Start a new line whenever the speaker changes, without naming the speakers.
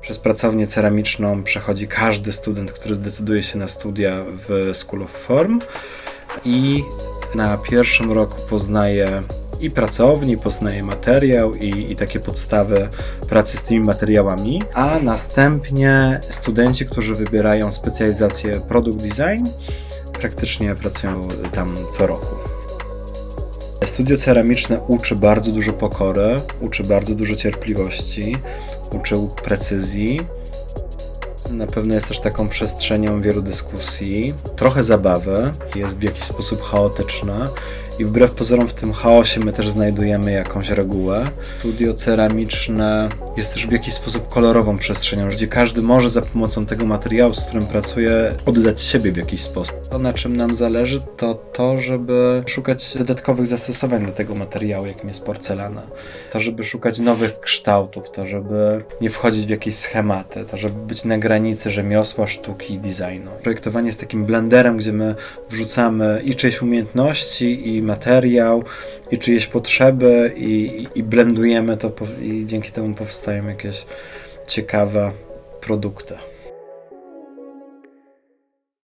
Przez pracownię ceramiczną przechodzi każdy student, który zdecyduje się na studia w School of Form i na pierwszym roku poznaje i pracowni, poznaje materiał i, i takie podstawy pracy z tymi materiałami, a następnie studenci, którzy wybierają specjalizację Product Design, praktycznie pracują tam co roku. Studio ceramiczne uczy bardzo dużo pokory, uczy bardzo dużo cierpliwości, uczy precyzji. Na pewno jest też taką przestrzenią wielu dyskusji, trochę zabawy, jest w jakiś sposób chaotyczna i wbrew pozorom w tym chaosie my też znajdujemy jakąś regułę. Studio ceramiczne jest też w jakiś sposób kolorową przestrzenią, gdzie każdy może za pomocą tego materiału, z którym pracuje, oddać siebie w jakiś sposób. To, na czym nam zależy, to to, żeby szukać dodatkowych zastosowań dla tego materiału, jakim jest porcelana. To, żeby szukać nowych kształtów, to, żeby nie wchodzić w jakieś schematy, to, żeby być na granicy rzemiosła, sztuki i designu. Projektowanie jest takim blenderem, gdzie my wrzucamy i czyjeś umiejętności, i materiał, i czyjeś potrzeby, i, i blendujemy to, i dzięki temu powstają jakieś ciekawe produkty.